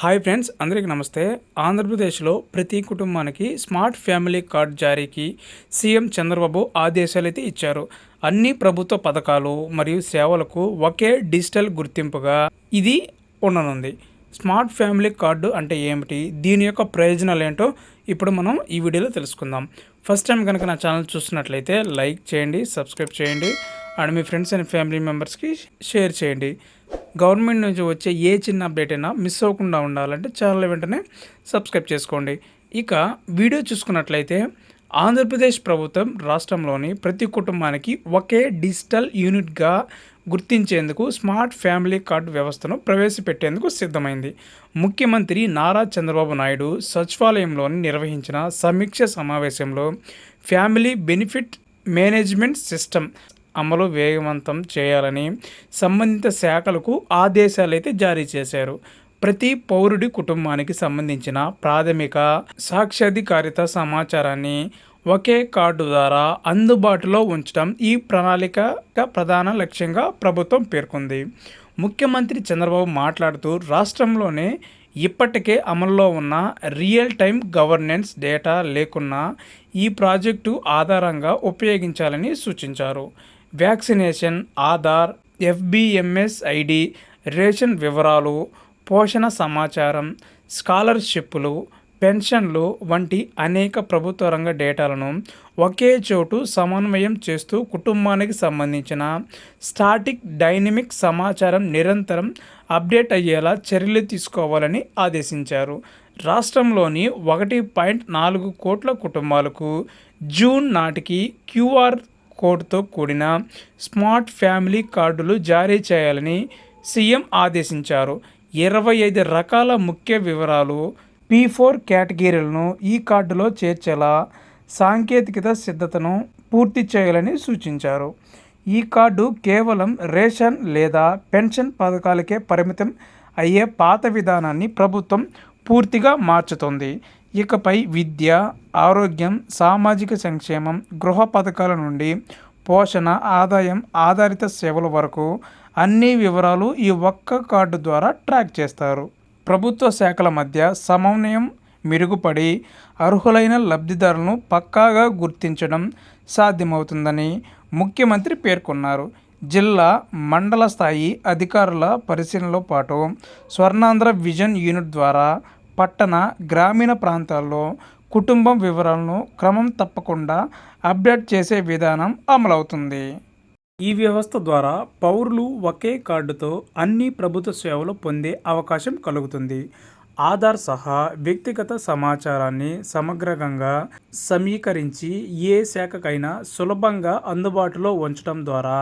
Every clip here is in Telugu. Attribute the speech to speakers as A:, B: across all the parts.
A: హాయ్ ఫ్రెండ్స్ అందరికీ నమస్తే. ఆంధ్రప్రదేశ్లో ప్రతి కుటుంబానికి స్మార్ట్ ఫ్యామిలీ కార్డ్ జారీకి సీఎం చంద్రబాబు ఆదేశాలు అయితే ఇచ్చారు. అన్ని ప్రభుత్వ పథకాలు మరియు సేవలకు ఒకే డిజిటల్ గుర్తింపుగా ఇది ఉండనుంది. స్మార్ట్ ఫ్యామిలీ కార్డు అంటే ఏమిటి? దీని యొక్క ప్రయోజనాలు ఏంటో ఇప్పుడు మనం ఈ వీడియోలో తెలుసుకుందాం. ఫస్ట్ టైం కనుక నా ఛానల్ చూస్తున్నట్లయితే లైక్ చేయండి సబ్స్క్రైబ్ చేయండి. అండ్ మీ ఫ్రెండ్స్ అండ్ ఫ్యామిలీ మెంబర్స్కి షేర్ చేయండి. గవర్నమెంట్ నుంచి వచ్చే ఏ చిన్న అప్డేట్ అయినా మిస్ అవ్వకుండా ఉండాలంటే ఛానల్ వెంటనే సబ్స్క్రైబ్ చేసుకోండి. ఇక వీడియో చూసుకున్నట్లయితే ఆంధ్రప్రదేశ్ ప్రభుత్వం రాష్ట్రంలోని ప్రతి కుటుంబానికి ఒకే డిజిటల్ యూనిట్గా గుర్తించేందుకు స్మార్ట్ ఫ్యామిలీ కార్డు వ్యవస్థను ప్రవేశపెట్టేందుకు సిద్ధమైంది. ముఖ్యమంత్రి నారా చంద్రబాబు నాయుడు సచివాలయంలోని నిర్వహించిన సమీక్ష సమావేశంలో ఫ్యామిలీ బెనిఫిట్ మేనేజ్మెంట్ సిస్టమ్ అమలు వేగవంతం చేయాలని సంబంధిత శాఖలకు ఆదేశాలైతే జారీ చేశారు. ప్రతి పౌరుడి కుటుంబానికి సంబంధించిన ప్రాథమిక సాక్ష్యాధికారిత సమాచారాన్ని ఒకే కార్డు ద్వారా అందుబాటులో ఉంచడం ఈ ప్రణాళిక ప్రధాన లక్ష్యంగా ప్రభుత్వం పేర్కొంది. ముఖ్యమంత్రి చంద్రబాబు మాట్లాడుతూ రాష్ట్రంలోనే ఇప్పటికే అమల్లో ఉన్న రియల్ టైం గవర్నెన్స్ డేటా లేకున్నా ఈ ప్రాజెక్టు ఆధారంగా ఉపయోగించాలని సూచించారు. Vaccination Aadhaar FBMS ID ration వివరాలు పోషణ సమాచారం స్కాలర్షిప్లు పెన్షన్లు వంటి అనేక ప్రభుత్వ రంగ డేటాలను ఒకే చోటు సమన్వయం చేస్తూ కుటుంబానికి సంబంధించిన స్టాటిక్ డైనమిక్ సమాచారం నిరంతరం అప్డేట్ అయ్యేలా చర్యలు తీసుకోవాలని ఆదేశించారు. రాష్ట్రంలోని ఒకటి పాయింట్ నాలుగు కోట్ల కుటుంబాలకు జూన్ నాటికి క్యూఆర్ కోడ్తో కూడిన స్మార్ట్ ఫ్యామిలీ కార్డులు జారీ చేయాలని సీఎం ఆదేశించారు. ఇరవై ఐదు రకాల ముఖ్య వివరాలు పీ ఫోర్ కేటగిరీలను ఈ కార్డులో చేర్చేలా సాంకేతికత సిద్ధతను పూర్తి చేయాలని సూచించారు. ఈ కార్డు కేవలం రేషన్ లేదా పెన్షన్ పథకాలకే పరిమితం అయ్యే పాత విధానాన్ని ప్రభుత్వం పూర్తిగా మార్చుతుంది. ఇకపై విద్య ఆరోగ్యం సామాజిక సంక్షేమం గృహ పథకాల నుండి పోషణ ఆదాయం ఆధారిత సేవల వరకు అన్ని వివరాలు ఈ ఒక్క కార్డు ద్వారా ట్రాక్ చేస్తారు. ప్రభుత్వ శాఖల మధ్య సమన్వయం మెరుగుపడి అర్హులైన లబ్ధిదారులను పక్కాగా గుర్తించడం సాధ్యమవుతుందని ముఖ్యమంత్రి పేర్కొన్నారు. జిల్లా మండల స్థాయి అధికారుల పరిశీలనలో పాటు స్వర్ణాంధ్ర విజన్ యూనిట్ ద్వారా పట్టణ గ్రామీణ ప్రాంతాల్లో కుటుంబం వివరాలను క్రమం తప్పకుండా అప్డేట్ చేసే విధానం అమలవుతుంది. ఈ వ్యవస్థ ద్వారా పౌరులు ఒకే కార్డుతో అన్ని ప్రభుత్వ సేవలు పొందే అవకాశం కలుగుతుంది. ఆధార్ సహా వ్యక్తిగత సమాచారాన్ని సమగ్రంగా సమీకరించి ఏ శాఖకైనా సులభంగా అందుబాటులో ఉంచడం ద్వారా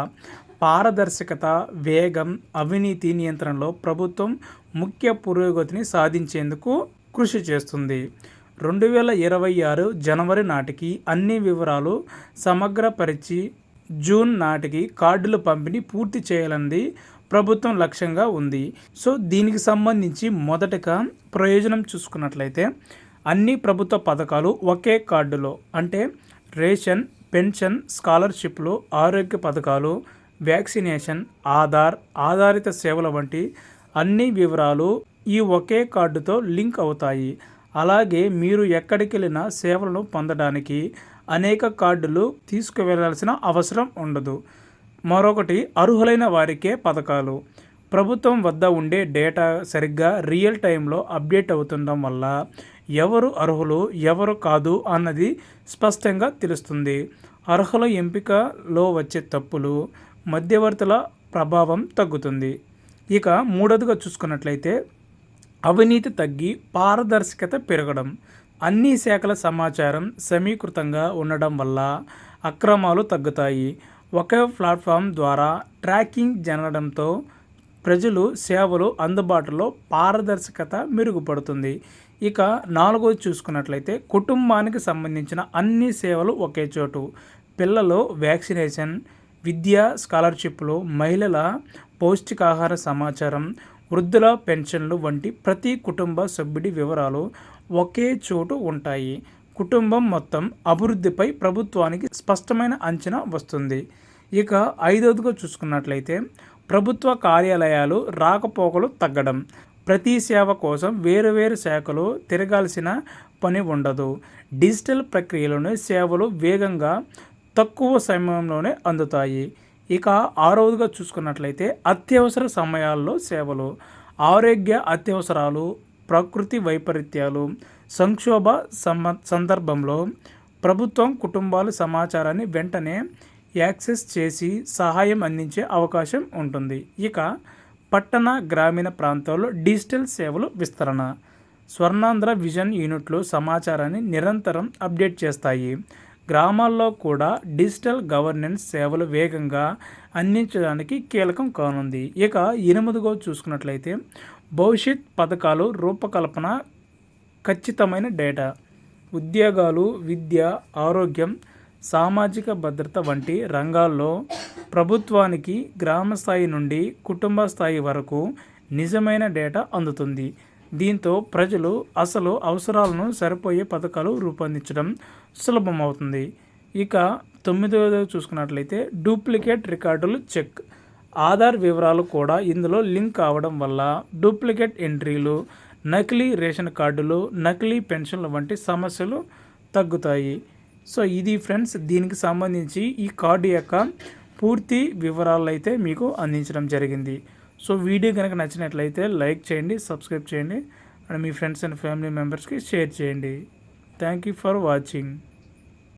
A: పారదర్శకత వేగం అవినీతి నియంత్రణలో ప్రభుత్వం ముఖ్య పురోగతిని సాధించేందుకు కృషి చేస్తుంది. రెండు వేల ఇరవై ఆరు జనవరి నాటికి అన్ని వివరాలు సమగ్రపరిచి జూన్ నాటికి కార్డుల పంపిణీ పూర్తి చేయాలన్నది ప్రభుత్వం లక్ష్యంగా ఉంది. సో దీనికి సంబంధించి మొదటగా ప్రయోజనం చూసుకున్నట్లయితే అన్ని ప్రభుత్వ పథకాలు ఒకే కార్డులో అంటే రేషన్ పెన్షన్ స్కాలర్షిప్లు ఆరోగ్య పథకాలు వ్యాక్సినేషన్ ఆధార్ ఆధారిత సేవల వంటి అన్ని వివరాలు ఈ ఒకే కార్డుతో లింక్ అవుతాయి. అలాగే మీరు ఎక్కడికి వెళ్ళినా సేవలను పొందడానికి అనేక కార్డులు తీసుకువెళ్ళాల్సిన అవసరం ఉండదు. మరొకటి అర్హులైన వారికే పథకాలు. ప్రభుత్వం వద్ద ఉండే డేటా సరిగ్గా రియల్ టైంలో అప్డేట్ అవుతుండడం వల్ల ఎవరు అర్హులు ఎవరు కాదు అన్నది స్పష్టంగా తెలుస్తుంది. అర్హుల ఎంపికలో వచ్చే తప్పులు మధ్యవర్తుల ప్రభావం తగ్గుతుంది. ఇక మూడవదిగా చూసుకున్నట్లయితే అవినీతి తగ్గి పారదర్శకత పెరగడం అన్ని శాఖల సమాచారం సమీకృతంగా ఉండడం వల్ల అక్రమాలు తగ్గుతాయి. ఒకే ప్లాట్ఫామ్ ద్వారా ట్రాకింగ్ జరగడంతో ప్రజలు సేవలు అందుబాటులో పారదర్శకత మెరుగుపడుతుంది. ఇక నాలుగోది చూసుకున్నట్లయితే కుటుంబానికి సంబంధించిన అన్ని సేవలు ఒకే చోటు. పిల్లలు వ్యాక్సినేషన్ విద్యా స్కాలర్షిప్లు మహిళల పౌష్టికాహార సమాచారం వృద్ధుల పెన్షన్లు వంటి ప్రతి కుటుంబ సభ్యుడి వివరాలు ఒకే చోటు ఉంటాయి. కుటుంబం మొత్తం అభివృద్ధిపై ప్రభుత్వానికి స్పష్టమైన అంచనా వస్తుంది. ఇక ఐదవదిగా చూసుకున్నట్లయితే ప్రభుత్వ కార్యాలయాలు రాకపోకలు తగ్గడం. ప్రతి సేవ కోసం వేరు వేరు శాఖలు తిరగాల్సిన పని ఉండదు. డిజిటల్ ప్రక్రియలోనే సేవలు వేగంగా తక్కువ సమయంలోనే అందుతాయి. ఇక ఆరవదిగా చూసుకున్నట్లయితే అత్యవసర సమయాల్లో సేవలు ఆరోగ్య అత్యవసరాలు ప్రకృతి వైపరీత్యాలు సంక్షోభ సమ సందర్భంలో ప్రభుత్వం కుటుంబాల సమాచారాన్ని వెంటనే యాక్సెస్ చేసి సహాయం అందించే అవకాశం ఉంటుంది. ఇక పట్టణ గ్రామీణ ప్రాంతాల్లో డిజిటల్ సేవలు విస్తరణ స్వర్ణాంధ్ర విజన్ యూనిట్లు సమాచారాన్ని నిరంతరం అప్డేట్ చేస్తాయి. గ్రామాల్లో కూడా డిజిటల్ గవర్నెన్స్ సేవలు వేగంగా అందించడానికి కీలకం కానుంది. ఇక ఎనిమిదిగో చూసుకున్నట్లయితే భవిష్యత్ పథకాలు రూపకల్పన ఖచ్చితమైన డేటా ఉద్యోగాలు విద్య ఆరోగ్యం సామాజిక భద్రత వంటి రంగాల్లో ప్రభుత్వానికి గ్రామ స్థాయి నుండి కుటుంబ స్థాయి వరకు నిజమైన డేటా అందుతుంది. దీంతో ప్రజలు అసలు అవసరాలను సరిపోయే పథకాలు రూపొందించడం సులభమవుతుంది. ఇక తొమ్మిదవది చూసుకున్నట్లయితే డూప్లికేట్ రికార్డులు చెక్. ఆధార్ వివరాలు కూడా ఇందులో లింక్ కావడం వల్ల డూప్లికేట్ ఎంట్రీలు నకిలీ రేషన్ కార్డులు నకిలీ పెన్షన్లు వంటి సమస్యలు తగ్గుతాయి. సో ఇది ఫ్రెండ్స్ దీనికి సంబంధించి ఈ కార్డు యొక్క పూర్తి వివరాలు అయితే మీకు అందించడం జరిగింది. సో వీడియో కనుక నచ్చినట్లయితే లైక్ చేయండి సబ్స్క్రైబ్ చేయండి అండ్ మీ ఫ్రెండ్స్ అండ్ ఫ్యామిలీ మెంబర్స్కి షేర్ చేయండి. Thank you for watching.